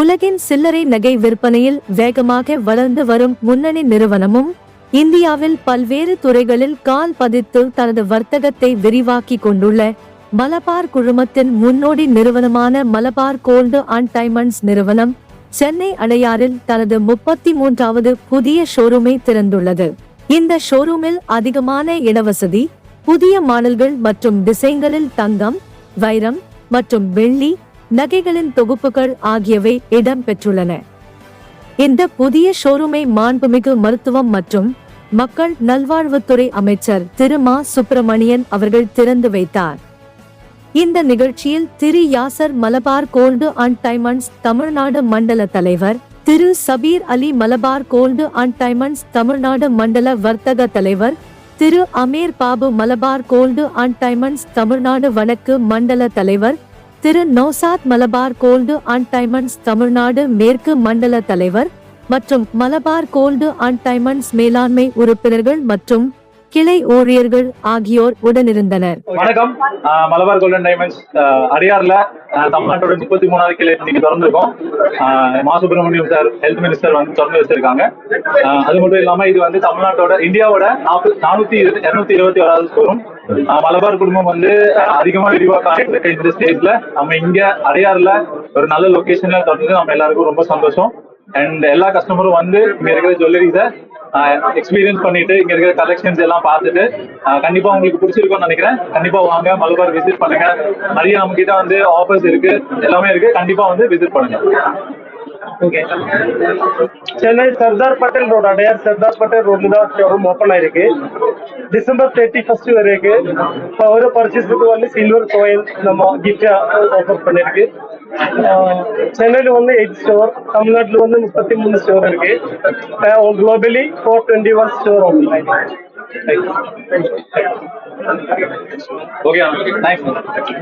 உலகின் சில்லறை நகை விற்பனையில் வேகமாக வளர்ந்து வரும் முன்னணி நிறுவனமும் இந்தியாவில் பல்வேறு துறைகளில் கால் பதித்து தனது வர்த்தகத்தை விரிவாக்கி கொண்டுள்ள மலபார் குழுமத்தின் முன்னோடி நிறுவனமான மலபார் கோல்டு அண்ட் டைமண்ட்ஸ் நிறுவனம் சென்னை அடையாறில் தனது முப்பத்தி மூன்றாவது புதிய ஷோரூமை திறந்துள்ளது. இந்த ஷோரூமில் அதிகமான இடவசதி புதிய மாடல்கள் மற்றும் டிசைன்களில் தங்கம் வைரம் மற்றும் வெள்ளி நகைகளின் தொகுப்புகள் ஆகியவை இடம்பெற்றுள்ளன. இந்த புதிய ஷோரூமை மாண்புமிகு மருத்துவம் மற்றும் மக்கள் நல்வாழ்வுத்துறை அமைச்சர் திரு. மா. சுப்பிரமணியன் அவர்கள் திறந்து வைத்தார். இந்த நிகழ்ச்சியில் Thiru. Yasar Malabar gold and diamonds Tamil Nadu மண்டல தலைவர் Thiru. Sabeer Ali Malabar gold and diamonds Tamil Nadu மண்டல வர்த்தக தலைவர் Thiru. Ameer Babu Malabar gold and diamonds Tamil Nadu வடக்கு மண்டல தலைவர் Thiru Naushad Malabar gold and diamonds Tamil Nadu மேற்கு மண்டல தலைவர் மற்றும் மலபார் கோல்டு அண்ட் டைமண்ட்ஸ் மேலாண்மை உறுப்பினர்கள் மற்றும் கிளை ஊழியர்கள் ஆகியோர் உடனிருந்தனர். வணக்கம். ஆஹ் மலபார் கோல்டன் டைமண்ட்ஸ் அரியார்ல தமிழ்நாட்டோட முப்பத்தி மூணாவது கிளை இன்னைக்கு திறந்திருக்கோம். ஆஹ் மா சுப்பிரமணியம் சார் ஹெல்த் மினிஸ்டர் வந்து திறந்து வச்சிருக்காங்க. அது மட்டும் இல்லாம இது வந்து தமிழ்நாட்டோட இந்தியாவோட நானூத்தி இருநூத்தி இருபத்தி ஓராவது ஷோரூம் மலபார் குடும்பம் வந்து அதிகமா விரிவாக்க இந்த ஸ்டேஜ்ல நம்ம இங்க அடையாறுல ஒரு நல்ல லொகேஷன்ல தொடர்ந்து நம்ம எல்லாருக்கும் ரொம்ப சந்தோஷம். அண்ட் எல்லா கஸ்டமரும் வந்து இங்க இருக்கிற ஜுவல்லரிஸை எக்ஸ்பீரியன்ஸ் பண்ணிட்டு இங்க இருக்கிற கலெக்ஷன்ஸ் எல்லாம் பார்த்துட்டு கண்டிப்பா உங்களுக்கு பிடிச்சிருக்கும்னு நினைக்கிறேன். கண்டிப்பா வாங்க மலபார் விசிட் பண்ணுங்க. நிறைய நம்ம கிட்ட வந்து ஆஃபர்ஸ் இருக்கு எல்லாமே இருக்கு. கண்டிப்பா வந்து விசிட் பண்ணுங்க. ஓகே சென்னை சர்தார் பட்டேல் ரோடு அடையார் சர்தார் பட்டேல் ரோட்ல தான் ஷோரூம் ஓப்பன் ஆயிருக்கு. டிசம்பர் தேர்ட்டி ஃபர்ஸ்ட் வரைக்கும் இப்போ ஒரு பர்ச்சேஸுக்கு வந்து சில்வர் கோயில் நம்ம கிஃப்ட் ஆஃபர் பண்ணிருக்கு. சென்னையில் வந்து எயிட் ஸ்டோர் தமிழ்நாட்டில் வந்து முப்பத்தி மூணு ஸ்டோர் இருக்கு. Globally four twenty one store okay thanks